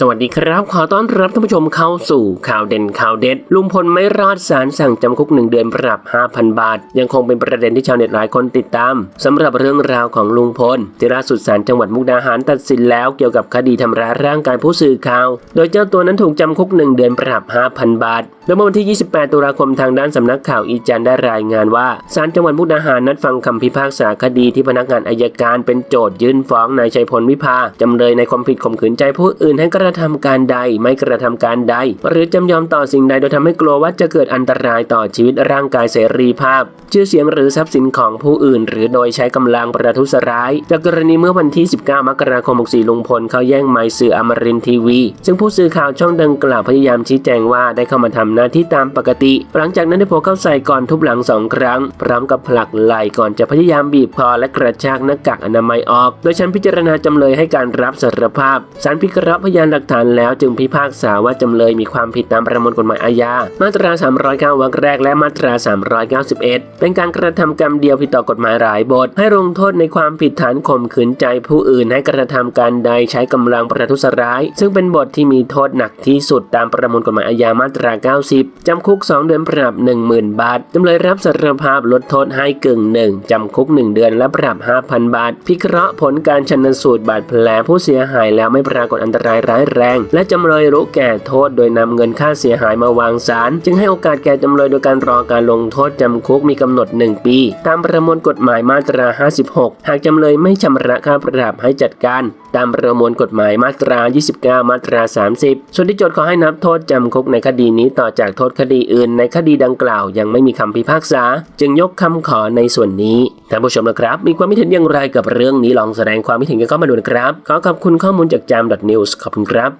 สวัสดีครับ ขอต้อนรับท่านผู้ชมเข้าสู่ข่าวเด่นข่าวเด็ด ลุงพลไม่รอดสารสั่งจำคุกหนึ่งเดือนปรับ 5,000 บาท ยังคงเป็นประเด็นที่ชาวเน็ตหลายคนติดตามสำหรับเรื่องราวของลุงพลที่ล่าสุดศาลจังหวัดมุกดาหารตัดสินแล้วเกี่ยวกับคดีทำร้ายร่างกายผู้สื่อข่าว โดยเจ้าตัวนั้นถูกจำคุกหนึ่งเดือนปรับ 5,000 บาทโดยเมื่อวันที่ 28 ตุลาคมทางด้านสำนักข่าวอีจันได้รายงานว่าศาลจังหวัดมุกดาหารนัดฟังคำพิพากษาคดีที่พนักงานอายการเป็นโจทยื่นฟ้องนายชัยพลวิภาจำเลยในความผิดข่มขืนใจผู้อื่นให้กระระทำการใด ไม่กระทำการใด หรือจำยอมต่อสิ่งใดโดยทำให้กลัวว่าจะเกิดอันตรายต่อชีวิตร่างกายเสรีภาพ ชื่อเสียงหรือทรัพย์สินของผู้อื่น หรือโดยใช้กำลังประทุษร้าย จากกรณีเมื่อวันที่ 19 มกราคม 64 ลุงพลเขาแย่งไมค์สื่ออมรินทีวี ซึ่งผู้สื่อข่าวช่องดังกล่าวพยายามชี้แจงว่าได้เข้ามาทำหน้าที่ตามปกติ หลังจากนั้นได้โผล่เข้าใส่ก่อนทุบหลังสองครั้ง พร้อมกับผลักไหล่ก่อนจะพยายามบีบคอและกระชากหน้ากากอนามัยออก โดยชั้นพิจารณาจำเลยให้การรับสารภาพศาลพิเคราะห์พยานหลักฐานแล้วจึงพิพากษาว่าจำเลยมีความผิดตามประมวลกฎหมายอาญา มาตรา 309วรรคแรกและมาตรา 391 เป็นการกระทำกรรมเดียวผิดต่อกฎหมายหลายบท ให้ลงโทษในความผิดฐานข่มขืนใจผู้อื่นให้กระทำการใดใช้กำลังประทุษร้าย ซึ่งเป็นบทที่มีโทษหนักที่สุดตามประมวลกฎหมายอาญามาตรา 90 จำคุก 2 เดือนปรับ 10,000 บาทจำเลยรับสารภาพลดโทษให้กึ่งหนึ่งจำคุก 1 เดือนและปรับ 5,000 บาท พิเคราะห์ผลการชันสูตรบาดแผลผู้เสียหายแล้วไม่ปรากฏอันตรายร้ายแรง และจำเลยรู้แก่โทษโดยนำเงินค่าเสียหายมาวางศาลจึงให้โอกาสแก่จำเลยโดยการรอการลงโทษจำคุกมีกำหนด 1 ปี ตามประมวลกฎหมายมาตรา 56 หากจำเลยไม่ชำระค่าปรับให้จัดการ ตามประมวลกฎหมายมาตรา 29 มาตรา 30 ส่วนที่โจทย์ขอให้นับโทษจำคุกในคดีนี้ต่อจากโทษคดีอื่น ในคดีดังกล่าวยังไม่มีคำพิพากษา จึงยกคำขอในส่วนนี้ท่านผู้ชมนะครับ มีความคิดเห็นอย่างไรกับเรื่องนี้ลองแสดงความคิดเห็นกันเข้ามาดูนะครับ ขอขอบคุณข้อมูลจากจาม .news ขอบคุณครับ